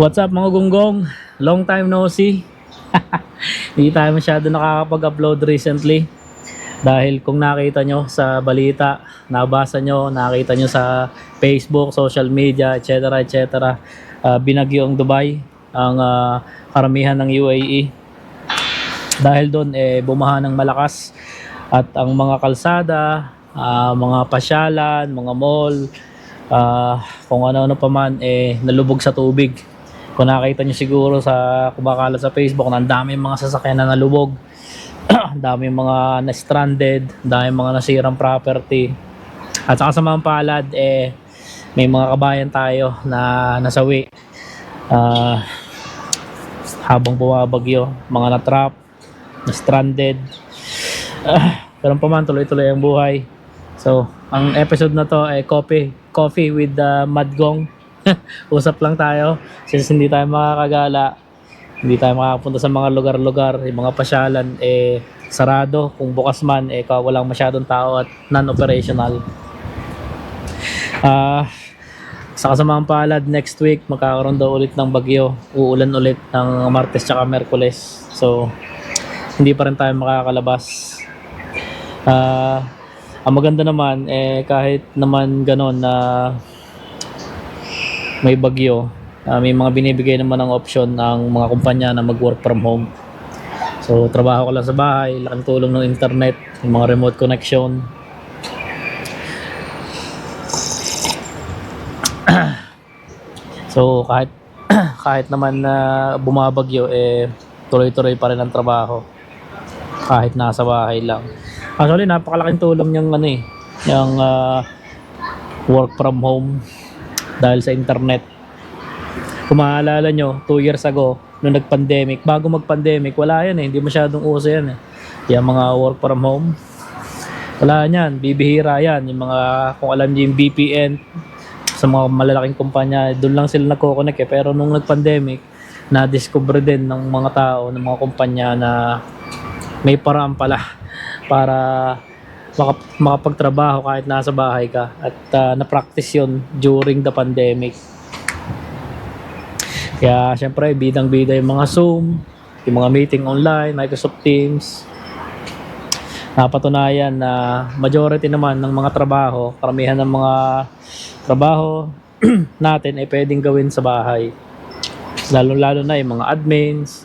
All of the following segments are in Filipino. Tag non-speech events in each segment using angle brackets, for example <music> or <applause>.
What's up mga gunggong? Long time no see. <laughs> Hindi tayo masyado nakakapag-upload recently. Dahil kung nakita nyo sa balita, nabasa nyo, nakita nyo sa Facebook, social media, etc. etc. Uh, binagyo ang Dubai, ang ah, karamihan ng UAE. Dahil doon eh bumaha ng malakas at ang mga kalsada, ah, mga pasyalan, mga mall, ah, kung ano-ano pa man eh nalubog sa tubig. Kung nakita nyo siguro sa kumakala sa Facebook, ang dami mga sasakyan na nalubog. <clears throat> ang dami mga na-stranded, dami mga nasirang property. At saka sa mga palad, eh, may mga kabayan tayo na nasawi. Ah, habang bumabagyo, mga na-trap, na-stranded. Ah, pero pa man, tuloy-tuloy ang buhay. So, ang episode na to ay coffee, coffee with the Madgong. <laughs> Usap lang tayo since hindi tayo makakagala. Hindi tayo makakapunta sa mga lugar-lugar, yung mga pasyalan eh sarado. Kung bukas man eh walang masyadong tao at non-operational. Ah, sa kasamaang palad next week magkakaroon daw ulit ng bagyo. Uulan ulit ng Martes tsaka Merkules. So, hindi pa rin tayo makakalabas. Ah, ang maganda naman eh kahit naman ganon na may bagyo, ah, may mga binibigay naman ng option ng mga kumpanya na mag-work from home. So, trabaho ko lang sa bahay, laking tulong ng internet, yung mga remote connection. <clears throat> so, kahit <clears throat> kahit naman na bumabagyo eh tuloy-tuloy pa rin ang trabaho kahit nasa bahay lang. Actually, napakalaking tulong yung ano eh, yung ah, work from home dahil sa internet. Kung maalala nyo, 2 years ago, nung nag-pandemic, bago mag-pandemic, wala yan eh, hindi masyadong uso yan eh. Yung mga work from home, wala yan, bibihira yan. Yung mga, kung alam nyo yung VPN, sa mga malalaking kumpanya, doon lang sila nagko-connect eh. Pero nung nag-pandemic, na-discover din ng mga tao, ng mga kumpanya na may paraan pala <laughs> para maka- makapagtrabaho kahit nasa bahay ka at ah, na-practice yun during the pandemic. Kaya syempre bidang-bida yung mga Zoom, yung mga meeting online, Microsoft Teams. Napatunayan na majority naman ng mga trabaho, karamihan ng mga trabaho <clears throat> natin ay pwedeng gawin sa bahay. Lalo-lalo na yung mga admins,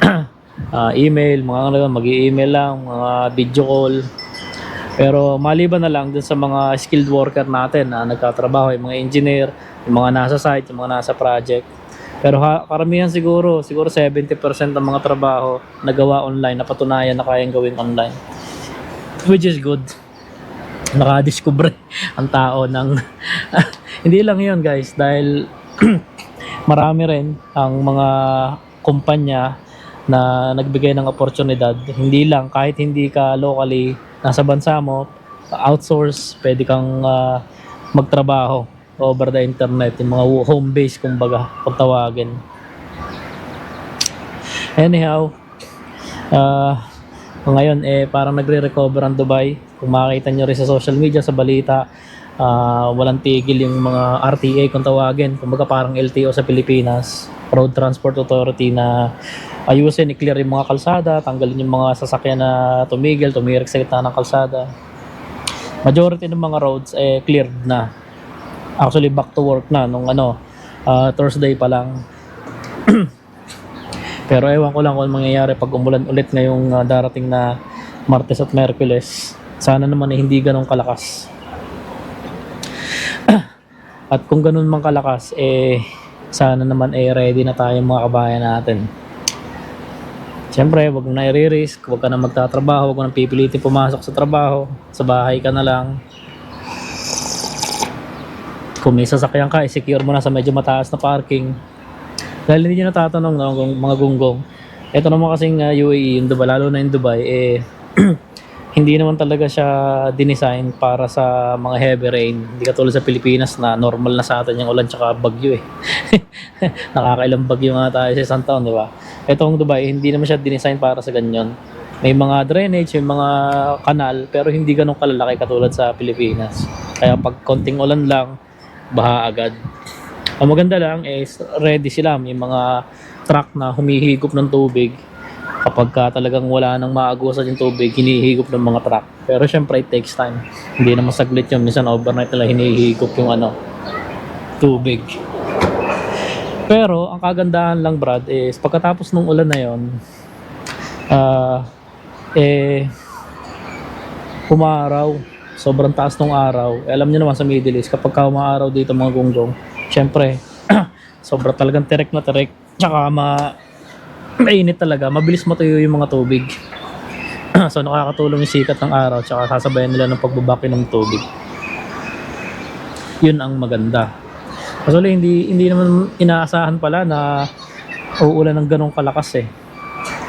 <clears throat> ah, email, mga ano mag-i-email lang, mga video call. Pero maliban na lang dun sa mga skilled worker natin na nagtatrabaho, yung mga engineer, yung mga nasa site, yung mga nasa project. Pero ha, karamihan siguro, siguro 70% ng mga trabaho nagawa online, napatunayan na kayang gawin online. Which is good. Nakadiscover <laughs> ang tao ng... <laughs> Hindi lang yun guys, dahil <clears throat> marami rin ang mga kumpanya na nagbigay ng oportunidad. Hindi lang, kahit hindi ka locally nasa bansa mo, outsource, pwede kang ah, magtrabaho over the internet, yung mga home base kumbaga, kung tawagin. Anyhow, ah ngayon eh parang nagre-recover ang Dubai. Kung makita nyo rin sa social media, sa balita, ah, walang tigil yung mga RTA kung tawagin. Kumbaga parang LTO sa Pilipinas, Road Transport Authority na ayusin, i-clear yung mga kalsada, tanggalin yung mga sasakyan na tumigil, tumirik sa gitna ng kalsada. Majority ng mga roads eh cleared na. Actually back to work na nung ano, ah, Thursday pa lang. <clears throat> Pero ewan ko lang kung mangyayari pag umulan ulit ngayong ah, darating na Martes at Merkules. Sana naman eh, hindi ganun kalakas. <clears throat> at kung ganun man kalakas, eh sana naman eh ready na tayo mga kabayan natin. Siyempre, wag mo na i-risk, wag ka na magtatrabaho, wag mo na pipilitin pumasok sa trabaho, sa bahay ka na lang. Kung may sasakyan ka, i-secure mo na sa medyo mataas na parking. Dahil hindi nyo natatanong no, mga gunggong. Ito naman kasing uh, UAE, yung Dubai, lalo na yung Dubai, eh, <clears throat> hindi naman talaga siya dinesign para sa mga heavy rain. Hindi katulad sa Pilipinas na normal na sa atin yung ulan tsaka bagyo eh. <laughs> Nakakailang bagyo nga tayo sa isang taon, di ba? Itong Dubai, hindi naman siya dinesign para sa ganyan. May mga drainage, may mga kanal, pero hindi ganun kalalaki katulad sa Pilipinas. Kaya pag konting ulan lang, baha agad. Ang maganda lang is ready sila. May mga truck na humihigop ng tubig. Kapag ka talagang wala nang maagusan yung tubig, hinihigop ng mga truck. Pero syempre, it takes time. Hindi naman saglit yun. Minsan overnight nila hinihigop yung ano, tubig. Pero, ang kagandahan lang, Brad, is pagkatapos ng ulan na yon ah, eh, umaraw. Sobrang taas ng araw. Eh, alam niyo naman sa Middle East, kapag ka umaraw dito mga gunggong, syempre, <clears throat> sobrang talagang terek na terek. Tsaka ma mainit talaga. Mabilis matuyo yung mga tubig. <clears throat> so nakakatulong yung sikat ng araw tsaka sasabayan nila ng pagbabaki ng tubig. Yun ang maganda. Actually, hindi, hindi naman inaasahan pala na uulan ng ganong kalakas eh.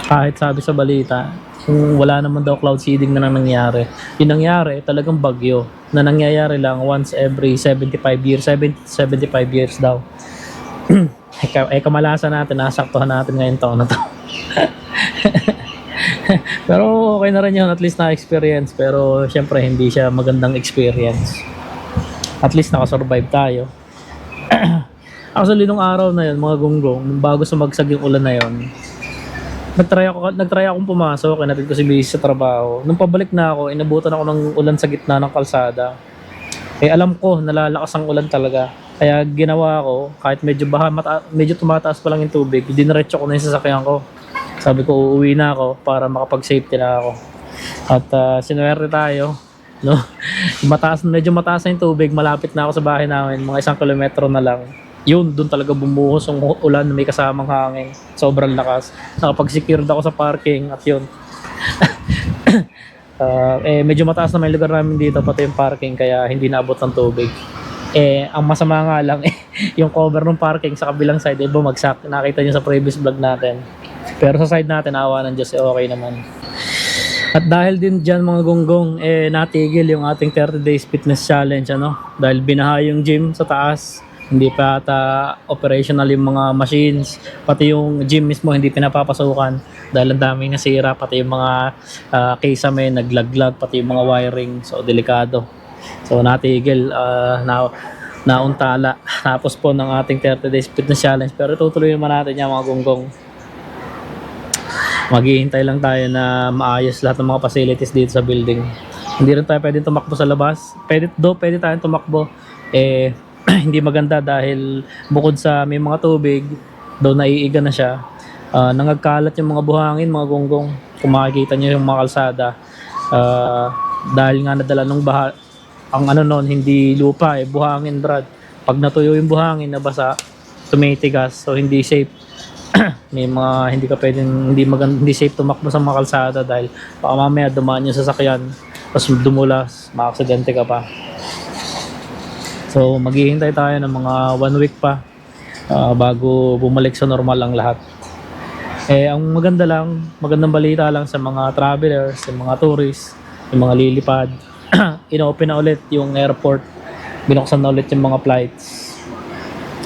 Kahit sabi sa balita, kung wala naman daw cloud seeding na nang nangyari. Yung nangyari, talagang bagyo na nangyayari lang once every 75 years, 70, 75 years daw. <clears throat> eh, eh kamalasan natin, nasaktuhan natin ngayon taon na to. <laughs> pero okay na rin yun, at least na-experience. Pero syempre, hindi siya magandang experience. At least nakasurvive tayo. <clears throat> Actually, nung araw na yun, mga gunggong, bago sumagsag yung ulan na yun, nagtry ako, nagtry akong pumasok, kinatid ko si Busy sa trabaho. Nung pabalik na ako, inabutan ako ng ulan sa gitna ng kalsada. Eh alam ko, nalalakas ang ulan talaga. Kaya ginawa ko, kahit medyo baha, mata- medyo tumataas pa lang yung tubig, diniretso ko na yung sasakyan ko. Sabi ko, uuwi na ako para makapag-safety na ako. At uh, sinuwerte tayo. No? <laughs> mataas, medyo mataas na yung tubig, malapit na ako sa bahay namin, mga isang kilometro na lang. Yun, doon talaga bumuhos yung ulan na may kasamang hangin. Sobrang lakas. Nakapag-secured ako sa parking at yun. <coughs> Ah, eh, medyo mataas na may lugar namin dito, pati yung parking, kaya hindi naabot ng tubig. Eh, ang masama nga lang, <laughs> eh, yung cover ng parking sa kabilang side, eh, bumagsak. Nakita nyo sa previous vlog natin. Pero sa side natin, awa ng Diyos, eh, okay naman. At dahil din dyan mga gonggong, eh, natigil yung ating 30 days fitness challenge, ano? Dahil binaha yung gym sa taas, hindi pa ata operational yung mga machines, pati yung gym mismo hindi pinapapasukan dahil ang daming nasira, pati yung mga uh, kisame naglaglag, pati yung mga wiring, so delikado. So natigil, ah, na nauntala. <laughs> Tapos po ng ating 30 days fitness challenge, pero tutuloy naman natin yung mga gonggong maghihintay lang tayo na maayos lahat ng mga facilities dito sa building. Hindi rin tayo pwedeng tumakbo sa labas. Pwede, do, pwede tayong tumakbo. Eh, <clears throat> hindi maganda dahil bukod sa may mga tubig, daw naiiga na siya, ah, nangagkalat yung mga buhangin, mga gonggong. Kung makikita nyo yung mga kalsada. Ah, dahil nga nadala ng baha, ang ano nun, hindi lupa eh, buhangin brad. Pag natuyo yung buhangin, nabasa, tumitigas, so hindi safe <clears throat> may mga hindi ka pwedeng hindi maganda hindi safe tumakbo sa mga kalsada dahil baka mamaya dumaan yung sasakyan tapos dumulas maaksidente ka pa so maghihintay tayo ng mga one week pa ah, bago bumalik sa normal ang lahat eh ang maganda lang magandang balita lang sa mga travelers sa mga tourists yung mga lilipad <clears throat> inopen na ulit yung airport binuksan na ulit yung mga flights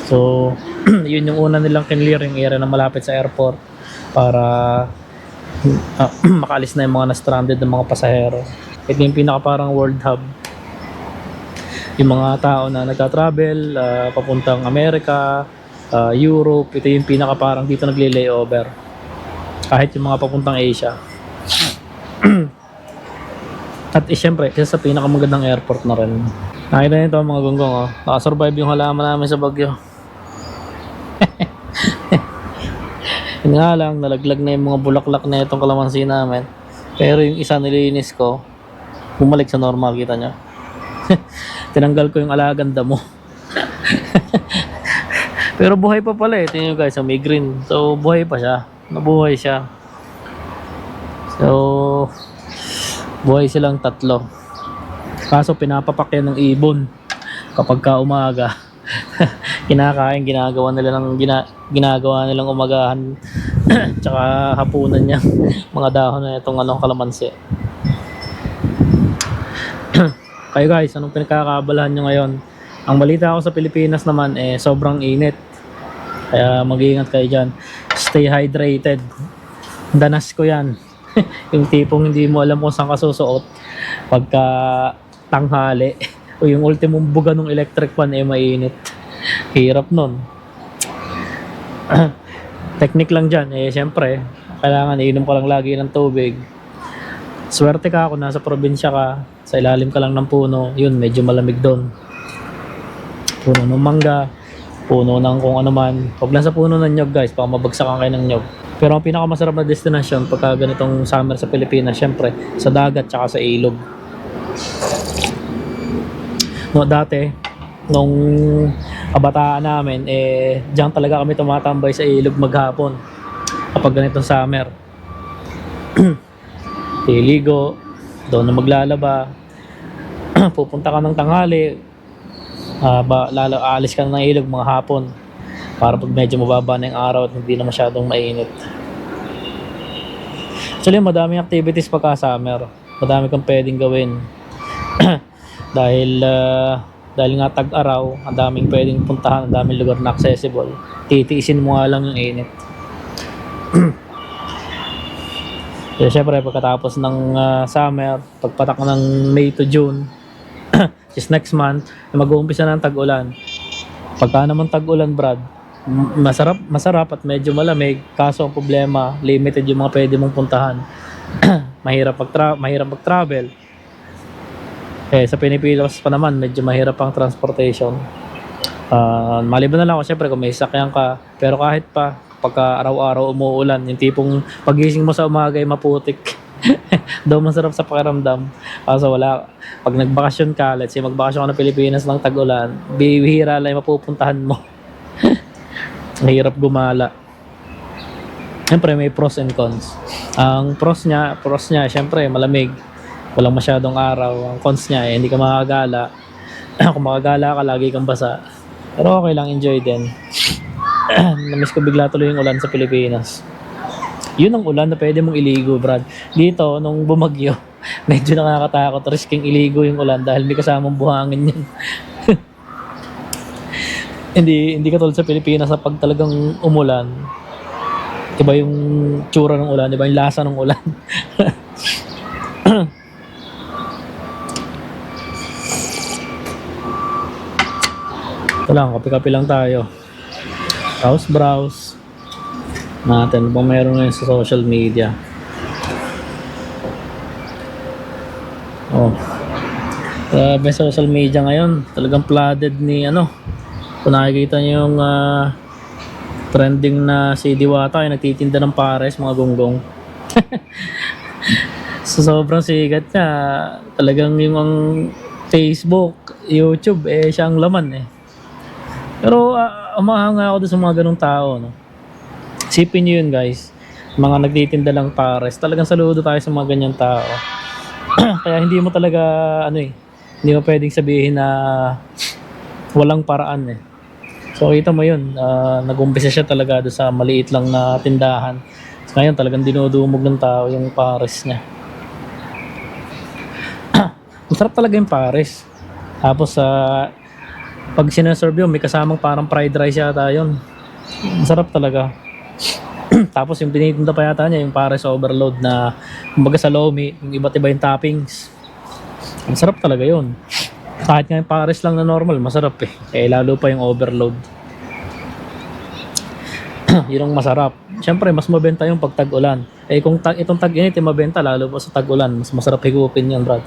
So, <clears throat> yun yung una nilang kinlear yung area na malapit sa airport para <clears throat> ah, makaalis na yung mga na-stranded ng mga pasahero. Ito yung pinaka parang world hub. Yung mga tao na nagka-travel, ah, papuntang Amerika, ah, Europe, ito yung pinaka parang dito nagle-layover. Kahit yung mga papuntang Asia. <clears throat> At eh, syempre, isa sa pinakamagandang airport na rin. Nakita nito mga gonggong, oh. Nakasurvive yung halaman namin sa bagyo. <laughs> Yun nga lang, nalaglag na yung mga bulaklak na itong kalamansi namin. Pero yung isa nilinis ko, bumalik sa normal, kita nyo. <laughs> Tinanggal ko yung alagang damo. <laughs> Pero buhay pa pala eh. Tingnan guys, may green. So, buhay pa siya. Nabuhay siya. So, buhay silang tatlo. Kaso pinapapak yan ng ibon kapag ka umaga. <laughs> kinakain, ginagawa nila ng gina, ginagawa nilang umagahan <clears throat> tsaka hapunan niya <laughs> mga dahon na itong anong kalamansi. <clears throat> Kayo guys, anong pinagkakabalahan nyo ngayon? Ang balita ko sa Pilipinas naman eh sobrang init. Kaya mag-iingat kayo dyan. Stay hydrated. Danas ko yan. <laughs> yung tipong hindi mo alam kung saan ka susuot pagka tanghali <laughs> o yung ultimong buga ng electric fan eh mainit. Hirap nun. <clears throat> Technique lang dyan, eh syempre, kailangan iinom ka lang lagi ng tubig. Swerte ka kung nasa probinsya ka, sa ilalim ka lang ng puno, yun, medyo malamig doon. Puno ng mangga, puno ng kung ano man. Huwag lang sa puno ng nyog guys, baka mabagsakan kayo ng nyog. Pero ang pinakamasarap na destination pagka ganitong summer sa Pilipinas, syempre, sa dagat tsaka sa ilog. No, dati, nung kabataan namin, eh, diyan talaga kami tumatambay sa ilog maghapon kapag ganitong summer. <clears throat> Liligo, doon na maglalaba, <clears throat> pupunta ka ng tanghali, ah, ba, lalo, aalis ka ng ilog mga hapon para pag medyo mababa na yung araw at hindi na masyadong mainit. Actually, madaming activities pagka summer. Madami kang pwedeng gawin. <clears throat> dahil ah, dahil nga tag-araw, ang daming pwedeng puntahan, ang daming lugar na accessible. Titiisin mo nga lang yung init. <clears throat> Kaya syempre pagkatapos ng ah, summer, pagpatak ng May to June, <clears throat> is next month, mag-uumpisa na ang tag-ulan. Pagka naman tag-ulan, Brad, masarap, masarap at medyo malamig. Kaso ang problema, limited yung mga pwede mong puntahan. <clears throat> mahirap mag mahirap mag-travel. Eh, sa Pinipilas pa naman, medyo mahirap ang transportation. Ah, maliban na lang ako, syempre, kung may sakyan ka. Pero kahit pa, pagka araw-araw umuulan, yung tipong pagising mo sa umaga ay maputik. <laughs> Daw masarap sa pakiramdam. Kaso wala, pag nagbakasyon ka, let's say magbakasyon ka ng Pilipinas ng tag-ulan, bihira lang yung mapupuntahan mo. <laughs> Mahirap gumala. Siyempre may pros and cons. Ang pros niya, pros niya, siyempre malamig. Walang masyadong araw. Ang cons niya, eh, hindi ka makagala. <clears throat> Kung makagala ka, lagi kang basa. Pero okay lang, enjoy din. <clears throat> Namiss ko bigla tuloy yung ulan sa Pilipinas. Yun ang ulan na pwede mong iligo, Brad. Dito, nung bumagyo, <laughs> medyo nakakatakot. Risking iligo yung ulan dahil may kasamang buhangin yun. <laughs> hindi hindi katulad sa Pilipinas sa pag talagang umulan. Iba yung tsura ng ulan, iba yung lasa ng ulan. <laughs> Ito kape-kape lang tayo. Browse, browse. Natin kung meron ngayon sa social media. Oh. Grabe social media ngayon. Talagang flooded ni ano. Kung nakikita niyo yung ah, trending na si Diwata ay nagtitinda ng pares, mga gonggong. <laughs> so sobrang sigat niya. Talagang yung ang Facebook, YouTube, eh siya ang laman eh. Pero uh, umahanga ako doon sa mga ganong tao, no. Sipin niyo yun, guys. Mga nagtitinda lang pares. Talagang saludo tayo sa mga ganyang tao. <clears throat> Kaya hindi mo talaga, ano eh, hindi mo pwedeng sabihin na walang paraan eh. So kita mo yun, ah, nag-umpisa siya talaga doon sa maliit lang na tindahan. So, ngayon talagang dinudumog ng tao yung pares niya. <clears throat> Masarap talaga yung pares. Tapos sa pag sinaserve yun, may kasamang parang fried rice yata yun. Masarap talaga. <clears throat> Tapos yung tinitinda pa yata niya, yung pares overload na kumbaga sa lomi, yung iba't iba yung toppings. Masarap talaga yun. Kahit nga yung pares lang na normal, masarap eh. Eh lalo pa yung overload. <clears throat> yun ang masarap. Siyempre, mas mabenta yung pag tag-ulan. Eh kung tag, itong tag-init, eh, mabenta lalo pa sa tag-ulan. Mas masarap higupin yan, Brad.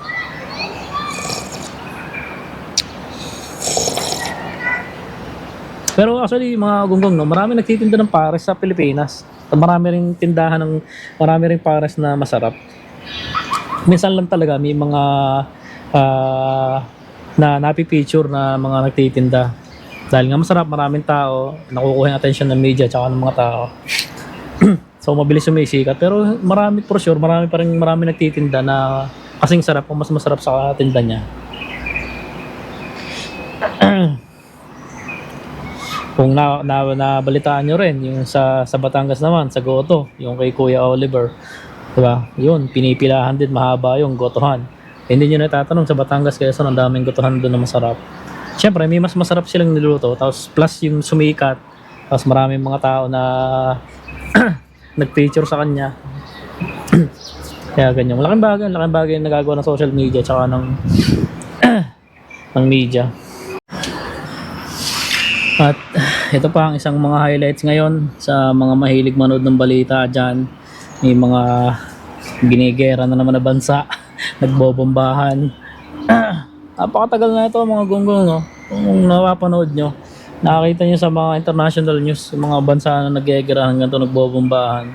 Pero actually, mga gunggong, no, marami nagtitinda ng pares sa Pilipinas. Marami ring tindahan ng, marami ring pares na masarap. Minsan lang talaga may mga ah, na napipicture na mga nagtitinda. Dahil nga masarap, maraming tao, nakukuha yung attention ng media tsaka ng mga tao. <clears throat> so mabilis sumisikat. Pero marami for sure, marami pa rin marami nagtitinda na kasing sarap o mas masarap sa tinda niya. <clears throat> <clears throat> Kung na, na, nabalitaan nyo rin, yung sa, sa Batangas naman, sa Goto, yung kay Kuya Oliver, diba? Yun, pinipilahan din, mahaba yung gotohan. Hindi nyo natatanong sa Batangas, kaya sa ang daming gotohan doon na masarap. Siyempre, may mas masarap silang niluto, tapos plus yung sumikat, tapos maraming mga tao na <clears throat> nag-feature sa kanya. <clears throat> kaya ganyan. Malaking bagay, malaking bagay yung nagagawa ng social media, tsaka ng, <clears throat> ng media. At ito pa ang isang mga highlights ngayon sa mga mahilig manood ng balita dyan. May mga ginigera na naman na bansa, <laughs> nagbobombahan. <clears throat> Napakatagal na ito mga gunggong, no? Kung napapanood nyo, nakakita nyo sa mga international news, mga bansa na nagyegera hanggang ito nagbobombahan.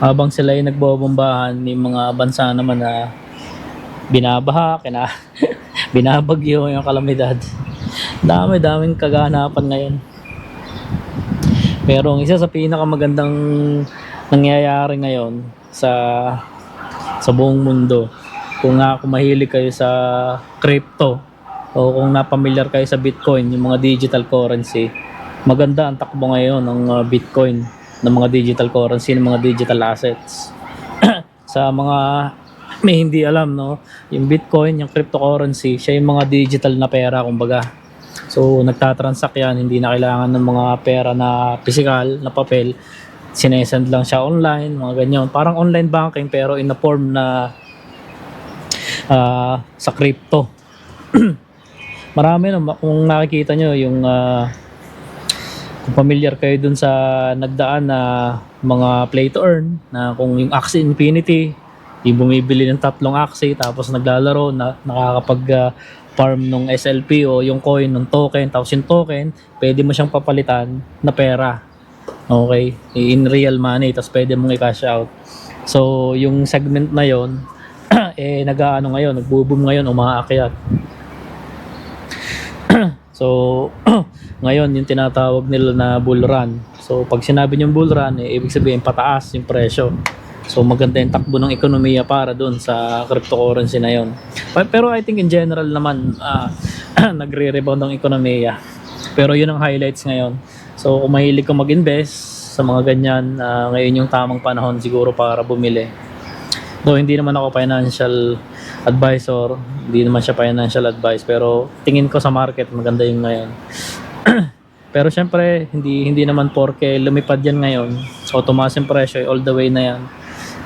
Habang sila ay nagbobombahan, may mga bansa naman na binabaha, kina, <laughs> binabagyo yung kalamidad. Dami, daming kaganapan ngayon. Pero ang isa sa pinakamagandang nangyayari ngayon sa sa buong mundo, kung nga kung mahilig kayo sa crypto o kung napamilyar kayo sa Bitcoin, yung mga digital currency, maganda ang takbo ngayon ng uh, Bitcoin, ng mga digital currency, ng mga digital assets. <clears throat> sa mga may hindi alam, no? Yung Bitcoin, yung cryptocurrency, siya yung mga digital na pera, kumbaga. So, nagtatransact yan, hindi na kailangan ng mga pera na physical, na papel. Sinesend lang siya online, mga ganyan. Parang online banking pero in a form na ah, sa crypto. <clears throat> Marami no, kung nakikita nyo yung ah, kung familiar kayo dun sa nagdaan na mga play to earn na kung yung Axie Infinity yung bumibili ng tatlong Axie tapos naglalaro na nakakapag ah, farm nung SLP o yung coin ng token tapos yung token pwede mo siyang papalitan na pera. Okay? In real money tapos pwede mong i-cash out. So yung segment na yon <clears throat> eh nag-ano ngayon nagbo-boom ngayon umaakyat. <clears throat> So <clears throat> ngayon yung tinatawag nila na bull run. So pag sinabi yung bull run eh, ibig sabihin pataas yung presyo So maganda yung takbo ng ekonomiya para doon sa cryptocurrency na yon. Pero I think in general naman ah, <clears throat> nagre-rebound ang ekonomiya. Pero yun ang highlights ngayon. So kung mahilig ka mag-invest sa mga ganyan, ah, ngayon yung tamang panahon siguro para bumili. Though hindi naman ako financial advisor, hindi naman siya financial advice, pero tingin ko sa market maganda yung ngayon. <clears throat> pero syempre, hindi hindi naman porke lumipad yan ngayon. So tumaas yung presyo, all the way na yan.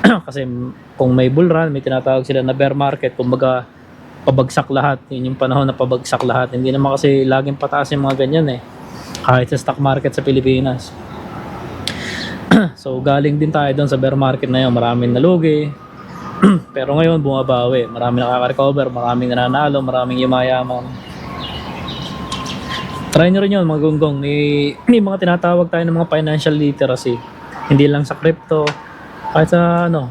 <clears throat> kasi kung may bull run, may tinatawag sila na bear market, kumbaga pabagsak lahat. Yun yung panahon na pabagsak lahat. Hindi naman kasi laging pataas yung mga ganyan eh. Kahit sa stock market sa Pilipinas. <clears throat> so galing din tayo doon sa bear market na yun. Maraming nalugi. <clears throat> Pero ngayon bumabawi. Maraming nakaka-recover, maraming nananalo, maraming yumayaman. Try nyo rin yun mga gunggong. May, may mga tinatawag tayo ng mga financial literacy. Hindi lang sa crypto, kahit sa ano,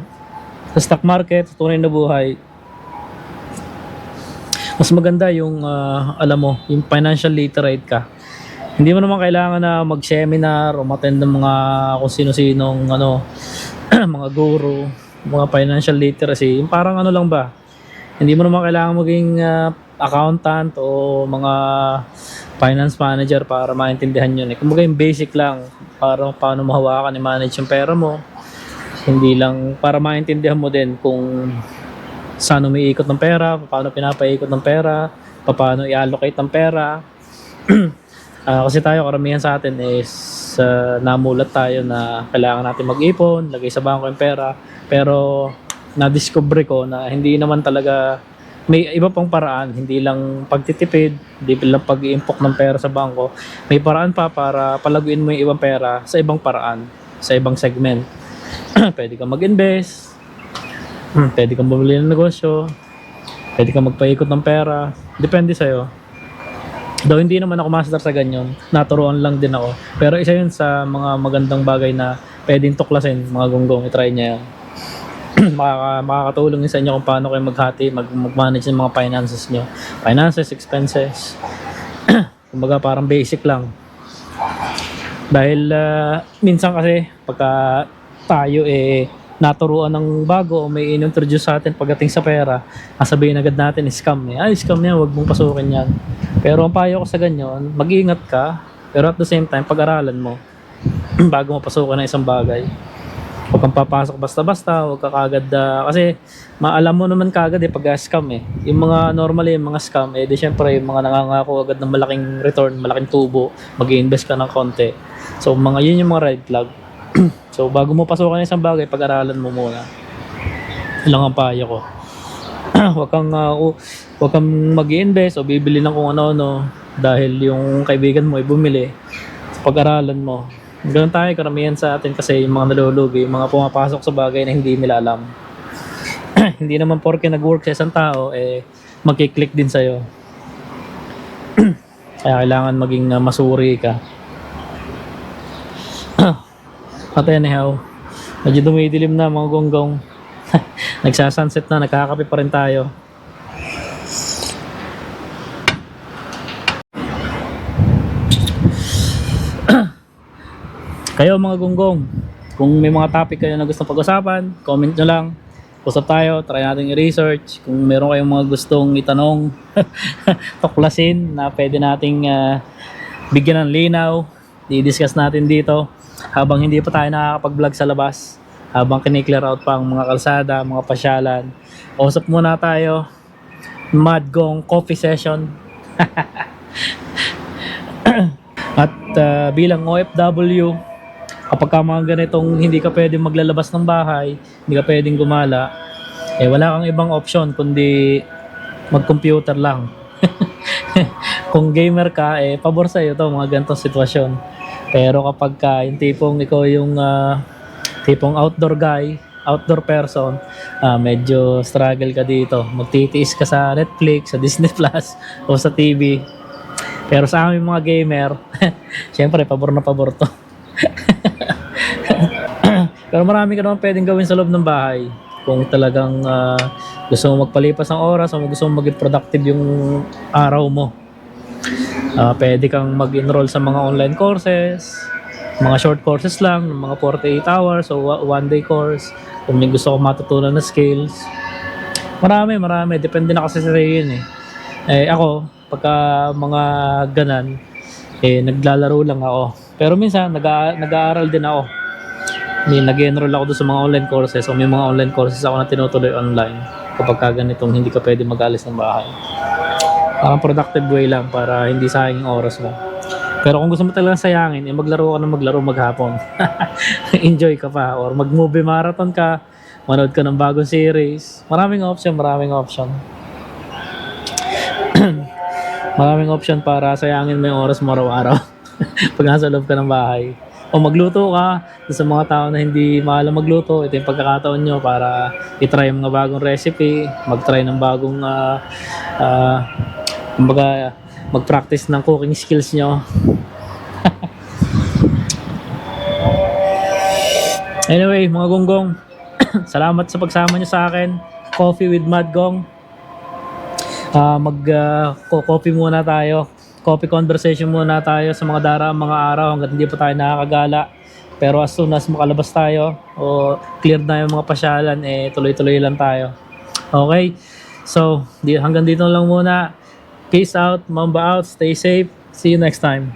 sa stock market, sa tunay na buhay, mas maganda yung ah, alam mo, yung financial literate ka. Hindi mo naman kailangan na mag-seminar o attend ng mga kung sino-sinong ano, <clears throat> mga guru, mga financial literacy. Yung parang ano lang ba? Hindi mo naman kailangan maging ah, accountant o mga finance manager para maintindihan yun. Eh. Kumbaga yung basic lang para paano mahawakan i-manage yung pera mo. Hindi lang para maintindihan mo din kung saan umiikot ng pera, paano pinapaikot ng pera, paano i-allocate ng pera. <clears throat> Ah, kasi tayo, karamihan sa atin is uh, namulat tayo na kailangan natin mag-ipon, lagay sa bangko yung pera. Pero na-discover ko na hindi naman talaga may iba pang paraan, hindi lang pagtitipid, hindi lang pag-iimpok ng pera sa bangko. May paraan pa para palaguin mo yung ibang pera sa ibang paraan, sa ibang segment. <clears throat> pwede kang mag-invest, Hmm, pwede kang bumili ng negosyo, pwede kang magpaikot ng pera, depende sa'yo. Though hindi naman ako master sa ganyan, naturuan lang din ako. Pero isa yun sa mga magandang bagay na pwedeng tuklasin, mga gunggong, itry niya yan. <clears throat> Makaka, makakatulong yun sa inyo kung paano kayo maghati, mag, mag-manage ng mga finances nyo. Finances, expenses. <clears throat> Kumbaga parang basic lang. Dahil ah, minsan kasi pagka tayo eh naturuan ng bago o may inintroduce sa atin pagdating sa pera, sasabihin agad natin scam eh. Ay, scam yan, huwag mong pasukin yan. Pero ang payo ko sa ganyan, mag-iingat ka, pero at the same time, pag-aralan mo <clears throat> bago mo pasukan ng isang bagay. Huwag kang papasok basta-basta, huwag ka kagad, ah, kasi maalam mo naman kagad eh pag scam eh. Yung mga normally, yung mga scam, eh di syempre yung mga nangangako agad ng malaking return, malaking tubo, mag invest ka ng konti. So mga yun yung mga red flag. <clears throat> so bago mo pasukan ng isang bagay, pag-aralan mo muna. Yun lang ang payo ko. <clears throat> huwag kang uh, huwag kang mag-invest o bibili ng kung ano-ano dahil yung kaibigan mo ay bumili. pag-aralan mo. Ganun tayo, karamihan sa atin kasi yung mga nalulugi, yung mga pumapasok sa bagay na hindi nila alam. <clears throat> hindi naman porke nag-work sa isang tao, eh, magkiklik din sa'yo. Kaya kailangan maging uh, masuri ka. At anyhow, medyo dumidilim na mga gonggong. <laughs> Nagsasunset na, nagkakape pa rin tayo. <clears throat> Kayo mga gonggong, kung may mga topic kayo na gusto pag-usapan, comment nyo lang. Usap tayo, try natin i-research. Kung meron kayong mga gustong itanong, <laughs> tuklasin na pwede nating ah, bigyan ng linaw, i-discuss natin dito habang hindi pa tayo nakakapag-vlog sa labas. Habang kiniklear out pa ang mga kalsada, mga pasyalan. Usap muna tayo. Madgong coffee session. <laughs> At ah, bilang OFW, kapag ka mga ganitong hindi ka pwedeng maglalabas ng bahay, hindi ka pwedeng gumala, eh wala kang ibang option kundi mag-computer lang. <laughs> Kung gamer ka, eh pabor sa'yo to mga ganitong sitwasyon. Pero kapag ka yung tipong ikaw yung ah, tipong outdoor guy, outdoor person, ah, medyo struggle ka dito. Magtitiis ka sa Netflix, sa Disney <laughs> Plus, o sa TV. Pero sa amin mga gamer, <laughs> syempre pabor na pabor to. <laughs> Pero marami ka naman pwedeng gawin sa loob ng bahay. Kung talagang ah, gusto mo magpalipas ng oras o gusto mo maging productive yung araw mo. Ah, pwede kang mag-enroll sa mga online courses, mga short courses lang, ng mga 48 hours o wa- one day course. Kung may gusto ko matutunan na skills. Marami, marami. Depende na kasi sa iyo yun eh. Eh ako, pagka mga ganan, eh naglalaro lang ako. Pero minsan, nag nag-aaral din ako. May nag-enroll ako doon sa mga online courses o may mga online courses ako na tinutuloy online kapag ka ganitong hindi ka pwede mag-alis ng bahay. Parang productive way lang para hindi sayang oras mo. Pero kung gusto mo talagang sayangin, eh maglaro ka na maglaro maghapon. <laughs> Enjoy ka pa. Or mag-movie marathon ka, manood ka ng bagong series. Maraming option, maraming option. <clears throat> maraming option para sayangin mo yung oras mo araw-araw. <laughs> Pag nasa loob ka ng bahay. O magluto ka sa mga tao na hindi maalam magluto, ito yung pagkakataon nyo para itry yung mga bagong recipe, mag-try ng bagong ah, ah, kumbaga mag-practice ng cooking skills nyo. <laughs> anyway, mga gonggong, <clears throat> salamat sa pagsama nyo sa akin. Coffee with Mad Gong. Ah, mag ko- coffee muna tayo. Coffee conversation muna tayo sa mga daraang mga araw hanggat hindi pa tayo nakakagala. Pero as soon as makalabas tayo o clear na yung mga pasyalan, eh tuloy-tuloy lang tayo. Okay? So, hanggang dito lang muna. Peace out, mamba out, stay safe. See you next time.